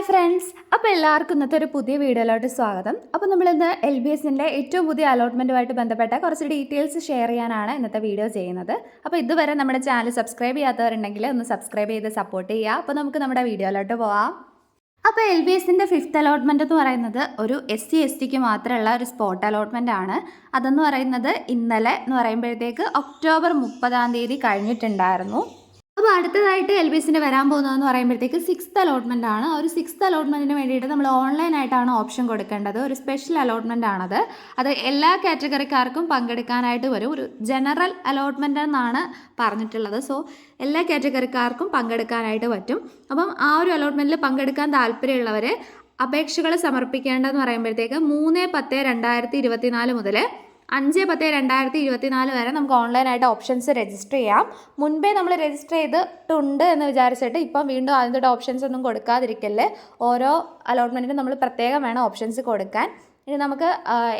Hi friends അപ്പോൾ എല്ലാവർക്കും ഇന്നത്തെ ഒരു പുതിയ വീഡിയോയിലോട്ട് സ്വാഗതം. അപ്പോൾ നമ്മളിന്ന് എൽ ബി എസിന്റെ ഏറ്റവും പുതിയ അലോട്ട്മെന്റുമായിട്ട് ബന്ധപ്പെട്ട കുറച്ച് ഡീറ്റെയിൽസ് ഷെയർ ചെയ്യാനാണ് ഇന്നത്തെ വീഡിയോ ചെയ്യുന്നത്. അപ്പോൾ ഇതുവരെ നമ്മുടെ ചാനൽ സബ്സ്ക്രൈബ് ചെയ്യാത്തവരുണ്ടെങ്കിൽ ഒന്ന് സബ്സ്ക്രൈബ് ചെയ്ത് സപ്പോർട്ട് ചെയ്യുക. അപ്പോൾ നമുക്ക് നമ്മുടെ വീഡിയോയിലോട്ട് പോവാം. അപ്പോൾ എൽ ബി എസിന്റെ ഫിഫ്ത്ത് അലോട്ട്മെന്റ് എന്ന് പറയുന്നത് ഒരു എസ് സി എസ് ടിക്ക് മാത്രമുള്ള ഒരു സ്പോട്ട് അലോട്ട്മെന്റ് ആണ്. അതെന്ന് പറയുന്നത് ഇന്നലെ എന്ന് പറയുമ്പോഴത്തേക്ക് ഒക്ടോബർ മുപ്പതാം തീയതി കഴിഞ്ഞിട്ടുണ്ടായിരുന്നു. അപ്പോൾ അടുത്തതായിട്ട് എൽ ബി എസിന്റെ വരാൻ പോകുന്നതെന്ന് പറയുമ്പോഴത്തേക്ക് സിക്സ്ത് അലോട്ട്മെന്റ് ആണ്. ഒരു സിക്സ്ത് അലോട്ട്മെന്റിന് വേണ്ടിയിട്ട് നമ്മൾ ഓൺലൈൻ ആയിട്ടാണ് ഓപ്ഷൻ കൊടുക്കേണ്ടത്. ഒരു സ്പെഷ്യൽ അലോട്ട്മെന്റ് ആണത്. അത് എല്ലാ കാറ്റഗറിക്കാർക്കും പങ്കെടുക്കാനായിട്ട് വരും. ഒരു ജനറൽ അലോട്ട്മെന്റ് എന്നാണ് പറഞ്ഞിട്ടുള്ളത്. സോ എല്ലാ കാറ്റഗറിക്കാർക്കും പങ്കെടുക്കാനായിട്ട് പറ്റും. അപ്പം ആ ഒരു അലോട്ട്മെന്റിൽ പങ്കെടുക്കാൻ താല്പര്യമുള്ളവർ അപേക്ഷകൾ സമർപ്പിക്കേണ്ടതെന്ന് പറയുമ്പോഴത്തേക്ക് മൂന്ന് പത്ത് രണ്ടായിരത്തി ഇരുപത്തിനാല് മുതൽ അഞ്ച് പത്ത് രണ്ടായിരത്തി ഇരുപത്തിനാല് വരെ നമുക്ക് ഓൺലൈനായിട്ട് ഓപ്ഷൻസ് രജിസ്റ്റർ ചെയ്യാം. മുൻപേ നമ്മൾ രജിസ്റ്റർ ചെയ്തിട്ടുണ്ട് എന്ന് വിചാരിച്ചിട്ട് ഇപ്പം വീണ്ടും അതിന്റെ ഓപ്ഷൻസ് ഒന്നും കൊടുക്കാതിരിക്കല്ലേ? ഓരോ അലോട്ട്മെന്റിനും നമ്മൾ പ്രത്യേകം വേണം ഓപ്ഷൻസ് കൊടുക്കാൻ. ഇനി നമുക്ക്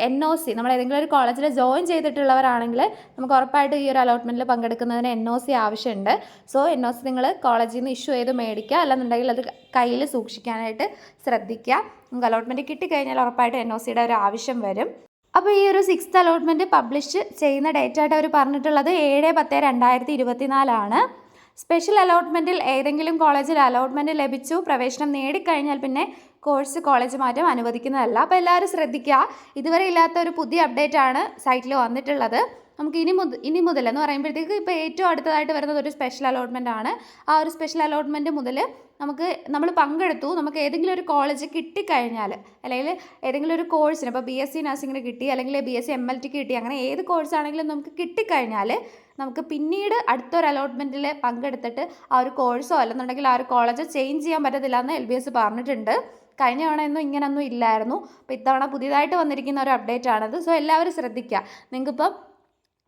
എൻ ഒ സി നമ്മൾ ഏതെങ്കിലും ഒരു കോളേജിൽ ജോയിൻ ചെയ്തിട്ടുള്ളവരാണെങ്കിൽ നമുക്ക് ഉറപ്പായിട്ട് ഈ ഒരു അലോട്ട്മെന്റിൽ പങ്കെടുക്കുന്നതിന് എൻ ഒ സി ആവശ്യമുണ്ട്. സോ എൻ ഒ സി നിങ്ങൾ കോളേജിൽ നിന്ന് ഇഷ്യൂ ചെയ്ത് മേടിക്കുക. അല്ലെന്നുണ്ടെങ്കിൽ അത് കയ്യിൽ സൂക്ഷിക്കാനായിട്ട് ശ്രദ്ധിക്കുക. നമുക്ക് അലോട്ട്മെന്റ് കിട്ടിക്കഴിഞ്ഞാൽ ഉറപ്പായിട്ട് എൻ ഒ സിയുടെ ഒരു ആവശ്യം വരും. അപ്പോൾ ഈ ഒരു സിക്സ്ത് അലോട്ട്മെന്റ് പബ്ലിഷ് ചെയ്യുന്ന ഡേറ്റ് ആയിട്ട് അവർ പറഞ്ഞിട്ടുള്ളത് ഏഴ് പത്ത് രണ്ടായിരത്തി ഇരുപത്തിനാലാണ്. സ്പെഷ്യൽ അലോട്ട്മെന്റിൽ ഏതെങ്കിലും കോളേജിൽ അലോട്ട്മെന്റ് ലഭിച്ചു പ്രവേശനം നേടിക്കഴിഞ്ഞാൽ പിന്നെ കോഴ്സ് കോളേജ് മാറ്റം അനുവദിക്കുന്നതല്ല. അപ്പോൾ എല്ലാവരും ശ്രദ്ധിക്കുക. ഇതുവരെ ഇല്ലാത്ത ഒരു പുതിയ അപ്ഡേറ്റ് ആണ് സൈറ്റിൽ വന്നിട്ടുള്ളത്. നമുക്ക് ഇനി മുതൽ ഇനി മുതൽ എന്ന് പറയുമ്പോഴത്തേക്ക് ഇപ്പോൾ ഏറ്റവും അടുത്തതായിട്ട് വരുന്നത് ഒരു സ്പെഷ്യൽ അലോട്ട്മെന്റ് ആണ്. ആ ഒരു സ്പെഷ്യൽ അലോട്ട്മെന്റ് മുതൽ നമുക്ക് നമ്മൾ പങ്കെടുത്തു. നമുക്ക് ഏതെങ്കിലും ഒരു കോളേജ് കിട്ടിക്കഴിഞ്ഞാൽ അല്ലെങ്കിൽ ഏതെങ്കിലും ഒരു കോഴ്സിന് ഇപ്പോൾ ബി എസ് സി നഴ്സിങ്ങിന് കിട്ടി അല്ലെങ്കിൽ B S C M L tick കിട്ടി അങ്ങനെ ഏത് കോഴ്സ് ആണെങ്കിലും നമുക്ക് കിട്ടിക്കഴിഞ്ഞാൽ നമുക്ക് പിന്നീട് അടുത്തൊരു അലോട്ട്മെന്റിൽ പങ്കെടുത്തിട്ട് ആ ഒരു കോഴ്സോ അല്ലെന്നുണ്ടെങ്കിൽ ആ ഒരു കോളേജ് ചേഞ്ച് ചെയ്യാൻ പറ്റത്തില്ല എന്ന് എൽ ബി എസ് പറഞ്ഞിട്ടുണ്ട്. കഴിഞ്ഞ തവണ ഒന്നും ഇങ്ങനൊന്നും ഇല്ലായിരുന്നു. അപ്പോൾ ഇത്തവണ പുതിയതായിട്ട് വന്നിരിക്കുന്ന ഒരു അപ്ഡേറ്റ് ആണത്. സോ എല്ലാവരും ശ്രദ്ധിക്കുക നിങ്ങൾക്കിപ്പം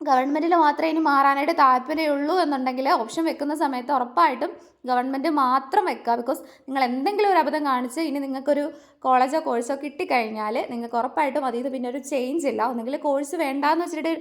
ഗവൺമെന്റിൽ മാത്രമേ ഇനി മാറാനായിട്ട് താല്പര്യമുള്ളൂ എന്നുണ്ടെങ്കിൽ ഓപ്ഷൻ വെക്കുന്ന സമയത്ത് ഉറപ്പായിട്ടും ഗവൺമെന്റ് മാത്രം വെക്കുക. ബിക്കോസ് നിങ്ങൾ എന്തെങ്കിലും ഒരു അബദ്ധം കാണിച്ച് ഇനി നിങ്ങൾക്കൊരു കോളേജോ കോഴ്സോ കിട്ടിക്കഴിഞ്ഞാൽ നിങ്ങൾക്ക് ഉറപ്പായിട്ടും അതിൽ പിന്നെ ഒരു ചേഞ്ച് ഇല്ല. ഒന്നെങ്കിൽ കോഴ്സ് വേണ്ടാന്ന് വെച്ചിട്ട്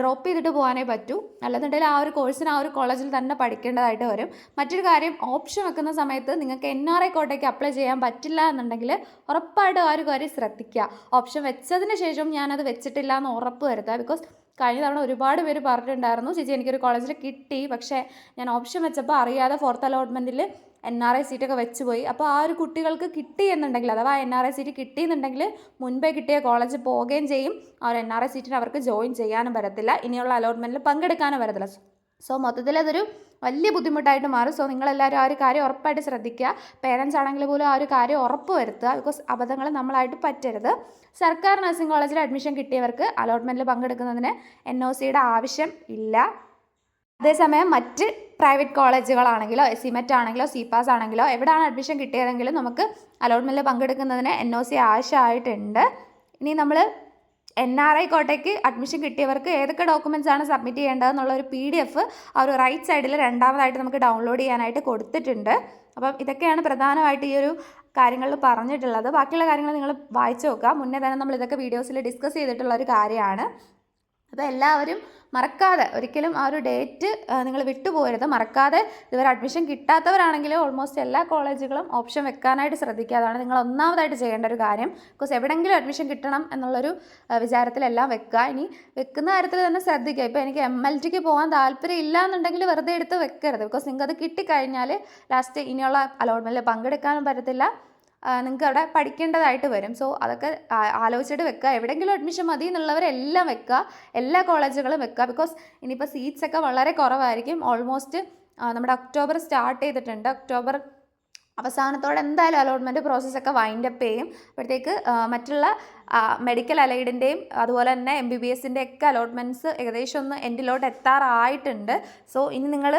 ഡ്രോപ്പ് ചെയ്തിട്ട് പോകാനേ പറ്റൂ. അല്ലെന്നുണ്ടെങ്കിൽ ആ ഒരു കോഴ്സിന് ആ ഒരു കോളേജിൽ തന്നെ പഠിക്കേണ്ടതായിട്ട് വരും. മറ്റൊരു കാര്യം ഓപ്ഷൻ വെക്കുന്ന സമയത്ത് നിങ്ങൾക്ക് എൻ ആർ ഐ കോട്ടയ്ക്ക് അപ്ലൈ ചെയ്യാൻ പറ്റില്ല എന്നുണ്ടെങ്കിൽ ഉറപ്പായിട്ടും ആ ഒരു കാര്യം ശ്രദ്ധിക്കുക. ഓപ്ഷൻ വെച്ചതിന് ശേഷം ഞാനത് വെച്ചിട്ടില്ല എന്ന് ഉറപ്പ് വരുത്തുക. ബിക്കോസ് കഴിഞ്ഞ തവണ ഒരുപാട് പേര് പറഞ്ഞിട്ടുണ്ടായിരുന്നു ചേച്ചി എനിക്കൊരു കോളേജിൽ കിട്ടി പക്ഷേ ഞാൻ ഓപ്ഷൻ വെച്ചപ്പോൾ അറിയാതെ ഫോർത്ത് അലോട്ട്മെന്റിൽ എൻ ആർ ഐ സീറ്റൊക്കെ വെച്ച് പോയി അപ്പോൾ ആ ഒരു കുട്ടികൾക്ക് കിട്ടി എന്നുണ്ടെങ്കിൽ അഥവാ എൻ ആർ ഐ സീറ്റ് കിട്ടിയെന്നുണ്ടെങ്കിൽ മുൻപേ കിട്ടിയ കോളേജ് പോവുകയും ചെയ്യും. ആ ഒരു എൻ ആർ ഐ സീറ്റിന് അവർക്ക് ജോയിൻ ചെയ്യാനും പറ്റത്തില്ല ഇനിയുള്ള അലോട്ട്മെന്റിൽ പങ്കെടുക്കാനും പറ്റത്തില്ല സോ മൊത്തത്തിൽ അതൊരു വലിയ ബുദ്ധിമുട്ടായിട്ട് മാറും. സോ നിങ്ങളെല്ലാവരും ആ ഒരു കാര്യം ഉറപ്പായിട്ട് ശ്രദ്ധിക്കുക. പേരൻസ് ആണെങ്കിൽ പോലും ആ ഒരു കാര്യം ഉറപ്പ് വരുത്തുക. ബിക്കോസ് അബദ്ധങ്ങൾ നമ്മളായിട്ട് പറ്റരുത്. സർക്കാർ നഴ്സിംഗ് കോളേജിൽ അഡ്മിഷൻ കിട്ടിയവർക്ക് അലോട്ട്മെന്റിൽ പങ്കെടുക്കുന്നതിന് എൻ ഒ സിയുടെ ആവശ്യം ഇല്ല. അതേസമയം മറ്റ് പ്രൈവറ്റ് കോളേജുകളാണെങ്കിലോ സിമെറ്റ് ആണെങ്കിലോ സി പാസ് ആണെങ്കിലോ എവിടെയാണ് അഡ്മിഷൻ കിട്ടിയതെങ്കിലും നമുക്ക് അലോട്ട്മെന്റിൽ പങ്കെടുക്കുന്നതിന് എൻ ഒ സി ആവശ്യമായിട്ടുണ്ട്. ഇനി നമ്മൾ എൻ ആർ ഐ കോട്ടയ്ക്ക് അഡ്മിഷൻ കിട്ടിയവർക്ക് ഏതൊക്കെ ഡോക്യുമെന്റ്സ് ആണ് സബ്മിറ്റ് ചെയ്യേണ്ടതെന്നുള്ള ഒരു പി ഡി എഫ് ആ ഒരു റൈറ്റ് സൈഡിൽ രണ്ടാമതായിട്ട് നമുക്ക് ഡൗൺലോഡ് ചെയ്യാനായിട്ട് കൊടുത്തിട്ടുണ്ട്. അപ്പം ഇതൊക്കെയാണ് പ്രധാനമായിട്ട് ഈ ഒരു കാര്യങ്ങളിൽ പറഞ്ഞിട്ടുള്ളത്. ബാക്കിയുള്ള കാര്യങ്ങൾ നിങ്ങൾ വായിച്ചു നോക്കുക. മുന്നേ തന്നെ നമ്മൾ ഇതൊക്കെ വീഡിയോസിൽ ഡിസ്കസ് ചെയ്തിട്ടുള്ള ഒരു കാര്യമാണ്. അപ്പോൾ എല്ലാവരും മറക്കാതെ ഒരിക്കലും ആ ഒരു ഡേറ്റ് നിങ്ങൾ വിട്ടുപോരുത് മറക്കാതെ ഇതുവരെ അഡ്മിഷൻ കിട്ടാത്തവരാണെങ്കിൽ ഓൾമോസ്റ്റ് എല്ലാ കോളേജുകളും ഓപ്ഷൻ വെക്കാനായിട്ട് ശ്രദ്ധിക്കുക. അതാണ് നിങ്ങൾ ഒന്നാമതായിട്ട് ചെയ്യേണ്ട ഒരു കാര്യം. ബിക്കോസ് എവിടെയെങ്കിലും അഡ്മിഷൻ കിട്ടണം എന്നുള്ളൊരു വിചാരത്തിലെല്ലാം വെക്കുക. ഇനി വെക്കുന്ന കാര്യത്തിൽ തന്നെ ശ്രദ്ധിക്കുക. ഇപ്പോൾ എനിക്ക് എം എൽ ടിക്ക് പോകാൻ താല്പര്യം ഇല്ല എന്നുണ്ടെങ്കിൽ വെറുതെ എടുത്ത് വെക്കരുത്. ബിക്കോസ് നിങ്ങൾക്ക് അത് കിട്ടിക്കഴിഞ്ഞാൽ ലാസ്റ്റ് ഇനിയുള്ള അലോട്ട്മെന്റിൽ പങ്കെടുക്കാനും പറ്റത്തില്ല. നിങ്ങൾക്ക് അവിടെ പഠിക്കേണ്ടതായിട്ട് വരും. സോ അതൊക്കെ ആലോചിച്ചിട്ട് വെക്കുക. എവിടെയെങ്കിലും അഡ്മിഷൻ മതി എന്നുള്ളവരെല്ലാം വെക്കുക. എല്ലാ കോളേജുകളും വെക്കുക. ബിക്കോസ് ഇനിയിപ്പോൾ സീറ്റ്സ് ഒക്കെ വളരെ കുറവായിരിക്കും. ഓൾമോസ്റ്റ് നമ്മുടെ ഒക്ടോബർ സ്റ്റാർട്ട് ചെയ്തിട്ടുണ്ട്. ഒക്ടോബർ അവസാനത്തോടെ എന്തായാലും അലോട്ട്മെന്റ് പ്രോസസ്സൊക്കെ വൈൻഡ് അപ്പ് ചെയ്യും. അപ്പോഴത്തേക്ക് മറ്റുള്ള മെഡിക്കൽ അലൈഡിന്റെയും അതുപോലെ തന്നെ എം ബി ബി എസിന്റെ ഒക്കെ അലോട്ട്മെന്റ്സ് ഏകദേശം ഒന്ന് എൻഡിലോട്ട് എത്താറായിട്ടുണ്ട്. സോ ഇനി നിങ്ങൾ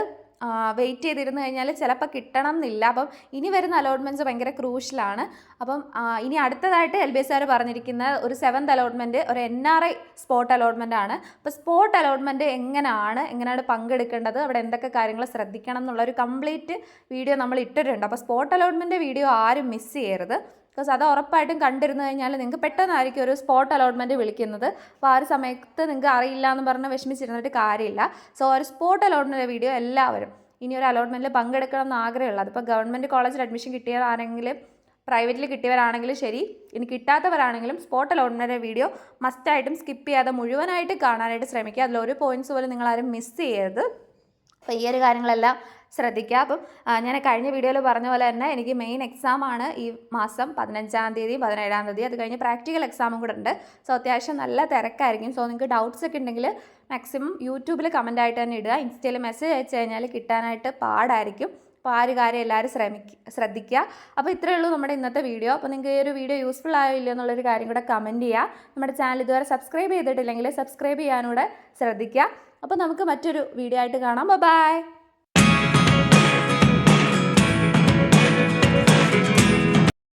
വെയിറ്റ് ചെയ്തിരുന്നു കഴിഞ്ഞാൽ ചിലപ്പോൾ കിട്ടണം എന്നില്ല അപ്പം ഇനി വരുന്ന അലോട്ട്മെന്റ്സ് ഭയങ്കര ക്രൂഷ്യലാണ് അപ്പം ഇനി അടുത്തതായിട്ട് എൽ ബി എസ് ആർ പറഞ്ഞിരിക്കുന്ന ഒരു സെവൻത് അലോട്ട്മെന്റ് ഒരു N R I spot allotment ആണ്. അപ്പോൾ സ്പോട്ട് അലോട്ട്മെന്റ് എങ്ങനെയാണ് എങ്ങനെയാണ് പങ്കെടുക്കേണ്ടത്? അവിടെ എന്തൊക്കെ കാര്യങ്ങൾ ശ്രദ്ധിക്കണം എന്നുള്ള ഒരു കംപ്ലീറ്റ് വീഡിയോ നമ്മൾ ഇട്ടിട്ടുണ്ട്. അപ്പോൾ സ്പോട്ട് അലോട്ട്മെന്റ് വീഡിയോ ആരും മിസ് ചെയ്യരുത്. ബിക്കോസ് അത് ഉറപ്പായിട്ടും കണ്ടിരുന്നു കഴിഞ്ഞാൽ നിങ്ങൾക്ക് പെട്ടെന്നായിരിക്കും ഒരു സ്പോട്ട് അലോട്ട്മെന്റ് വിളിക്കുന്നത്. അപ്പോൾ ആ ഒരു സമയത്ത് നിങ്ങൾക്ക് അറിയില്ല എന്ന് പറഞ്ഞ് വിഷമിച്ചിരുന്നിട്ട് കാര്യമില്ല. സോ ഒരു സ്പോട്ട് അലോട്ട്മെന്റ് വീഡിയോ എല്ലാവരും ഇനി ഒരു അലോട്ട്മെന്റിൽ പങ്കെടുക്കണം എന്ന് ആഗ്രഹമുള്ളത്. അതിപ്പോൾ ഗവൺമെന്റ് കോളേജിൽ അഡ്മിഷൻ കിട്ടിയതാണെങ്കിലും പ്രൈവറ്റിൽ കിട്ടിയവരാണെങ്കിലും ശരി. ഇനി കിട്ടാത്തവരാണെങ്കിലും സ്പോട്ട് അലോട്ട്മെന്റ് വീഡിയോ മസ്റ്റായിട്ടും സ്കിപ്പ് ചെയ്യാതെ മുഴുവനായിട്ട് കാണാനായിട്ട് ശ്രമിക്കുക. അതിലൊരു പോയിന്റ്സ് പോലും നിങ്ങളാരും മിസ് ചെയ്യരുത്. അപ്പോൾ ഈ ഒരു കാര്യങ്ങളെല്ലാം ശ്രദ്ധിക്കുക. അപ്പം ഞാൻ കഴിഞ്ഞ വീഡിയോയിൽ പറഞ്ഞ പോലെ തന്നെ എനിക്ക് മെയിൻ എക്സാം ആണ് ഈ മാസം പതിനഞ്ചാം തീയതി പതിനേഴാം തീയതി. അത് കഴിഞ്ഞ് പ്രാക്ടിക്കൽ എക്സാമും കൂടെ ഉണ്ട്. സോ അത്യാവശ്യം നല്ല തിരക്കായിരിക്കും. സോ നിങ്ങൾക്ക് ഡൗട്ട്സ് ഒക്കെ ഉണ്ടെങ്കിൽ മാക്സിമം യൂട്യൂബിൽ കമന്റ് ആയിട്ട് തന്നെ ഇടുക. ഇൻസ്റ്റയിൽ മെസ്സേജ് അയച്ചു കഴിഞ്ഞാൽ കിട്ടാനായിട്ട് പാടായിരിക്കും. അപ്പോൾ ആ ഒരു കാര്യം എല്ലാവരും ശ്രമിക്കുക ശ്രദ്ധിക്കുക അപ്പോൾ ഇത്രയേ ഉള്ളൂ നമ്മുടെ ഇന്നത്തെ വീഡിയോ. അപ്പോൾ നിങ്ങൾക്ക് ഈ ഒരു വീഡിയോ യൂസ്ഫുൾ ആയോ ഇല്ലയോ എന്നുള്ളൊരു കാര്യം കൂടെ കമന്റ് ചെയ്യുക. നമ്മുടെ ചാനൽ ഇതുവരെ സബ്സ്ക്രൈബ് ചെയ്തിട്ടില്ലെങ്കിൽ സബ്സ്ക്രൈബ് ചെയ്യാനൂടെ ശ്രദ്ധിക്കുക അപ്പോൾ നമുക്ക് മറ്റൊരു വീഡിയോ ആയിട്ട് കാണാം. ബൈ